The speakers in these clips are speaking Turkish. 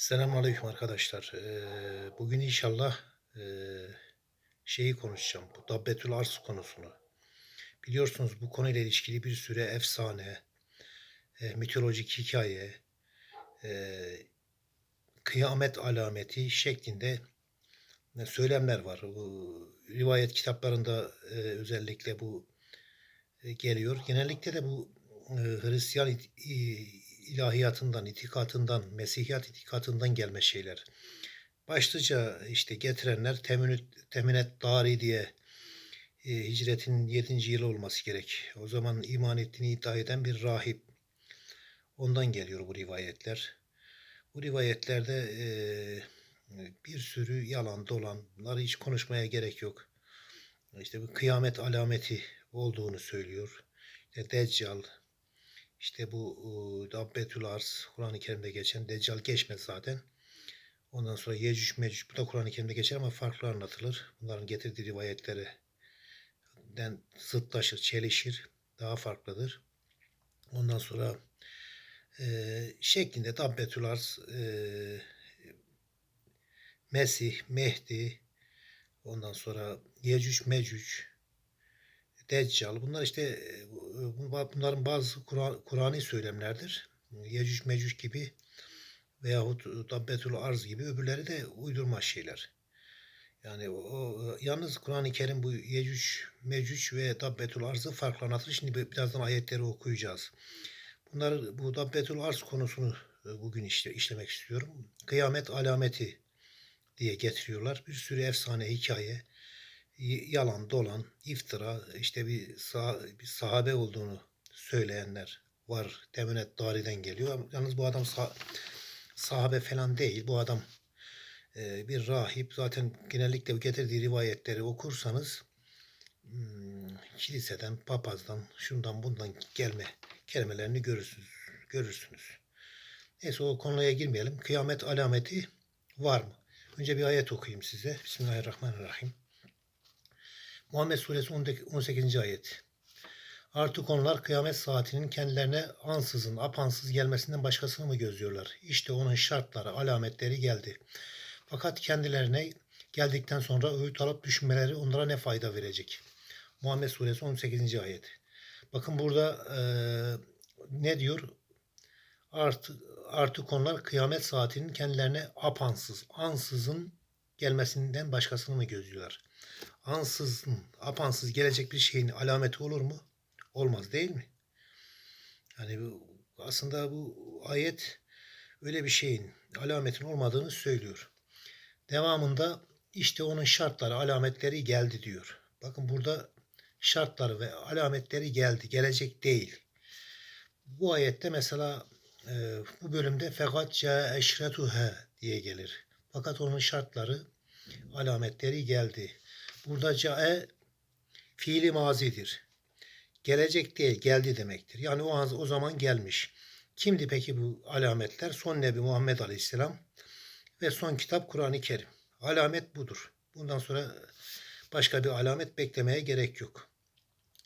Selamünaleyküm arkadaşlar. Eee, bugün inşallah eee, şeyi konuşacağım. Bu Dabbetül Arz konusunu. Biliyorsunuz bu konuyla ilişkili bir sürü efsane, eee, mitolojik hikaye, eee, kıyamet alameti şeklinde e, söylemler var. Bu rivayet kitaplarında eee, özellikle bu e, geliyor. Genellikle de bu e, Hristiyan i- ilahiyatından, itikatından, Mesihiyat itikatından gelme şeyler. Başlıca işte getirenler Teminüt, Teminet Dari diye e, hicretin 7. yılı olması gerek. O zaman iman ettiğini iddia eden bir rahip. Ondan geliyor bu rivayetler. Bu rivayetlerde e, bir sürü yalan dolanları hiç konuşmaya gerek yok. İşte bu kıyamet alameti olduğunu söylüyor. İşte Deccal, işte bu Dabbetül Arz, Kur'an-ı Kerim'de geçen Deccal geçmez zaten. Ondan sonra Yecüc Mecüc, bu da Kur'an-ı Kerim'de geçer ama farklı anlatılır. Bunların getirdiği rivayetleri den zıtlaşır, çelişir, daha farklıdır. Ondan sonra e, şeklinde Dabbetül Arz, e, Mesih, Mehdi, ondan sonra Yecüc Mecüc, Deccal. Bunlar işte e, bu- bunların bazı Kur'an- Kur'ani söylemlerdir. Yecüc Mecüc gibi veyahut Dabbetül Arz gibi öbürleri de uydurma şeyler. Yani o, yalnız Kur'an-ı Kerim bu Yecüc, Mecüc ve Dabbetül Arz'ı farklı anlatır. Şimdi bi- birazdan ayetleri okuyacağız. Bunları bu Dabbetül Arz konusunu e, bugün işte işlemek istiyorum. Kıyamet alameti diye getiriyorlar. Bir sürü efsane hikaye, yalan dolan, iftira, işte bir, sah- bir sahabe olduğunu söyleyenler var. Temenet Dari'den geliyor. Yalnız bu adam sah- sahabe falan değil. Bu adam e, bir rahip. Zaten genellikle getirdiği rivayetleri okursanız hmm, kiliseden, papazdan, şundan bundan gelme kelimelerini görürsünüz. görürsünüz. Neyse o konuya girmeyelim. Kıyamet alameti var mı? Önce bir ayet okuyayım size. Bismillahirrahmanirrahim. Muhammed Suresi 18. ayet. Artık onlar kıyamet saatinin kendilerine ansızın, apansız gelmesinden başkasını mı gözlüyorlar? İşte onun şartları, alametleri geldi. Fakat kendilerine geldikten sonra öğüt alıp düşünmeleri onlara ne fayda verecek? Muhammed Suresi 18. ayet. Bakın burada eee, ne diyor? Artık, artık onlar kıyamet saatinin kendilerine apansız, ansızın gelmesinden başkasını mı gözlüyorlar? Ansızın, apansız gelecek bir şeyin alameti olur mu? Olmaz değil mi? Yani bu, aslında bu ayet öyle bir şeyin alametin olmadığını söylüyor. Devamında işte onun şartları, alametleri geldi diyor. Bakın burada şartları ve alametleri geldi, gelecek değil. Bu ayette mesela e, bu bölümde fakat ca eşretuhe diye gelir. Fakat onun şartları, alametleri geldi. Burada cae fiili mazidir. Gelecek değil, geldi demektir. Yani o, o zaman gelmiş. Kimdi peki bu alametler? Son Nebi Muhammed Aleyhisselam ve son kitap Kur'an-ı Kerim. Alamet budur. Bundan sonra başka bir alamet beklemeye gerek yok.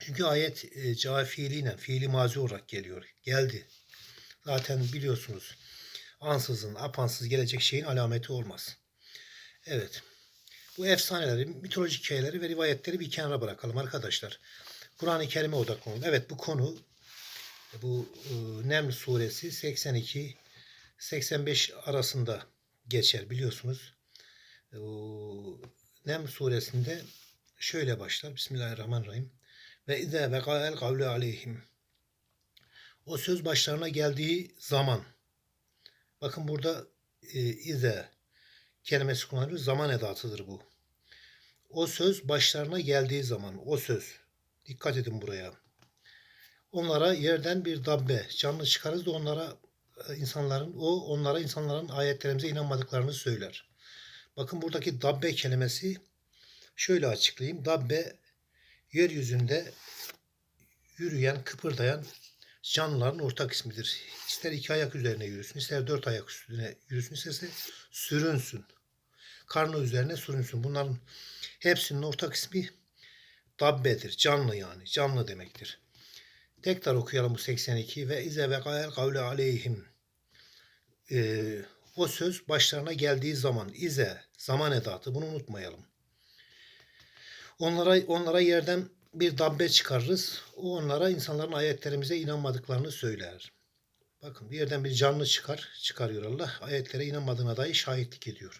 Çünkü ayet e, cevap fiiliyle, fiili mazi olarak geliyor. Geldi. Zaten biliyorsunuz ansızın, apansız gelecek şeyin alameti olmaz. Evet. Bu efsaneleri, mitolojik hikayeleri ve rivayetleri bir kenara bırakalım arkadaşlar. Kur'an-ı Kerim'e odaklanalım. Evet bu konu bu e, Neml suresi 82 85 arasında geçer biliyorsunuz. E, Bu Neml suresinde şöyle başlar. Bismillahirrahmanirrahim. Ve izâ vekâel kavlu aleyhim. O söz başlarına geldiği zaman. Bakın burada e, ize kelimesi kullanılıyor. Zaman edatıdır bu. O söz başlarına geldiği zaman. O söz. Dikkat edin buraya. Onlara yerden bir dabbe canlı çıkarız da onlara e, insanların o onlara insanların ayetlerimize inanmadıklarını söyler. Bakın buradaki dabbe kelimesi şöyle açıklayayım. Dabbe yeryüzünde yürüyen, kıpırdayan canlıların ortak ismidir. İster iki ayak üzerine yürüsün, ister dört ayak üstüne yürüsün, isterse sürünsün. Karnı üzerine sürünsün. Bunların hepsinin ortak ismi dabbedir. Canlı yani. Canlı demektir. Tekrar okuyalım bu 82 ve ize ve gayel kavle aleyhim. Ee, o söz başlarına geldiği zaman ize zaman edatı bunu unutmayalım. Onlara onlara yerden bir dabbe çıkarırız. O onlara insanların ayetlerimize inanmadıklarını söyler. Bakın bir yerden bir canlı çıkar, çıkarıyor Allah. Ayetlere inanmadığına dair şahitlik ediyor.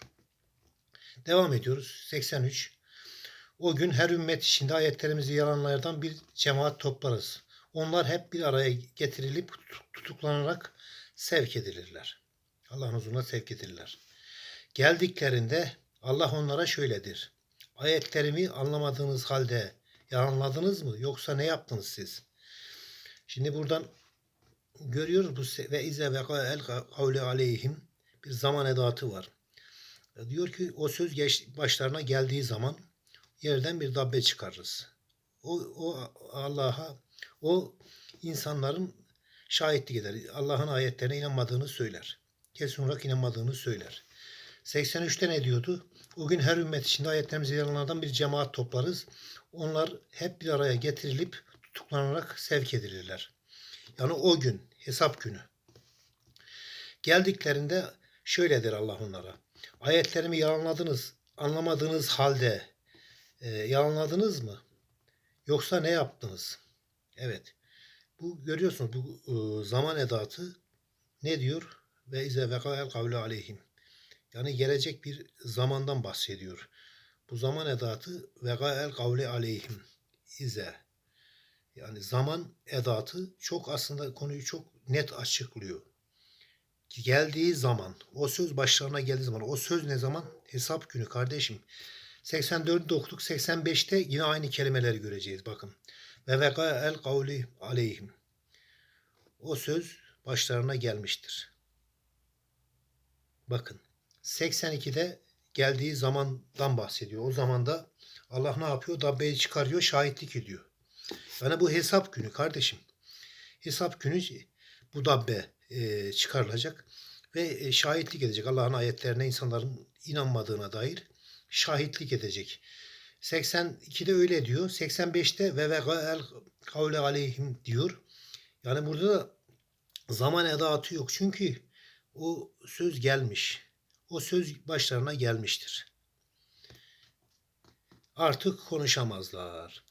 Devam ediyoruz. 83. O gün her ümmet içinde ayetlerimizi yalanlardan bir cemaat toplarız. Onlar hep bir araya getirilip tutuklanarak sevk edilirler. Allah'ın huzuruna sevk edilirler. Geldiklerinde Allah onlara şöyledir. Ayetlerimi anlamadığınız halde yalanladınız mı yoksa ne yaptınız siz? Şimdi buradan görüyoruz bu ve ize ve el kavle aleyhim bir zaman edatı var. Diyor ki o söz geç, başlarına geldiği zaman yerden bir dabbe çıkarırız. O, o Allah'a o insanların şahitlik eder. Allah'ın ayetlerine inanmadığını söyler. Kesin olarak inanmadığını söyler. 83'te ne diyordu? O gün her ümmet içinde ayetlerimizi yalanlardan bir cemaat toplarız. Onlar hep bir araya getirilip tutuklanarak sevk edilirler. Yani o gün, hesap günü. Geldiklerinde şöyle der Allah onlara. Ayetlerimi yalanladınız, anlamadığınız halde e, yalanladınız mı? Yoksa ne yaptınız? Evet. Bu görüyorsunuz bu e, zaman edatı ne diyor? Ve ize vekael kavle aleyhim. Yani gelecek bir zamandan bahsediyor. Bu zaman edatı vekael kavle aleyhim. İze. Yani zaman edatı çok aslında konuyu çok net açıklıyor. Geldiği zaman, o söz başlarına geldiği zaman, o söz ne zaman? Hesap günü kardeşim. 84'de okuduk, 85'te yine aynı kelimeleri göreceğiz bakın. Ve veka el kavli aleyhim. O söz başlarına gelmiştir. Bakın 82'de geldiği zamandan bahsediyor. O zamanda Allah ne yapıyor? Dabbeyi çıkarıyor, şahitlik ediyor. Yani bu hesap günü kardeşim. Hesap günü bu dabbe e, çıkarılacak ve e, şahitlik edecek. Allah'ın ayetlerine insanların inanmadığına dair şahitlik edecek. 82'de öyle diyor. 85'te ve ve el kavle aleyhim diyor. Yani burada da zaman edatı yok. Çünkü o söz gelmiş. O söz başlarına gelmiştir. Artık konuşamazlar.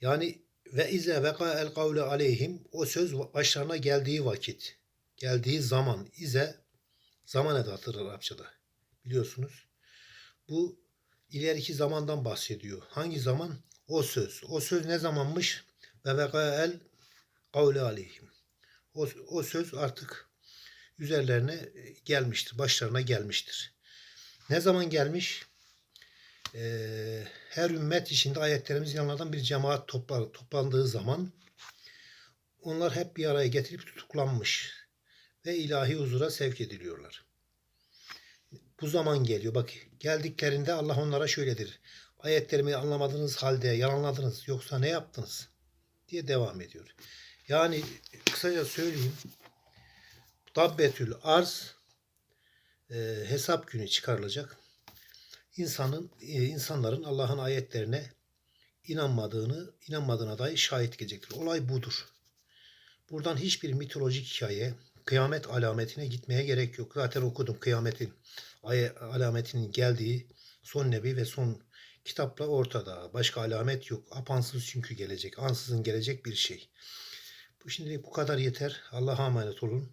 Yani ve ize veka el kavle aleyhim o söz başlarına geldiği vakit, geldiği zaman ize zaman edatıdır Arapçada. Biliyorsunuz. Bu ileriki zamandan bahsediyor. Hangi zaman? O söz. O söz ne zamanmış? Ve veka el kavle aleyhim. O, o söz artık üzerlerine gelmiştir. Başlarına gelmiştir. Ne zaman gelmiş? Ee, her ümmet içinde ayetlerimiz yanlardan bir cemaat toplar, toplandığı zaman onlar hep bir araya getirip tutuklanmış ve ilahi huzura sevk ediliyorlar. Bu zaman geliyor. Bak geldiklerinde Allah onlara şöyledir. Ayetlerimi anlamadığınız halde yalanladınız yoksa ne yaptınız? diye devam ediyor. Yani kısaca söyleyeyim. Dabbetül arz e, hesap günü çıkarılacak. İnsanın e, insanların Allah'ın ayetlerine inanmadığını, inanmadığına dair şahit gelecektir. Olay budur. Buradan hiçbir mitolojik hikaye, kıyamet alametine gitmeye gerek yok. Zaten okudum kıyametin alametinin geldiği son nebi ve son kitapla ortada. Başka alamet yok. Apansız çünkü gelecek. Ansızın gelecek bir şey. Bu şimdi bu kadar yeter. Allah'a emanet olun.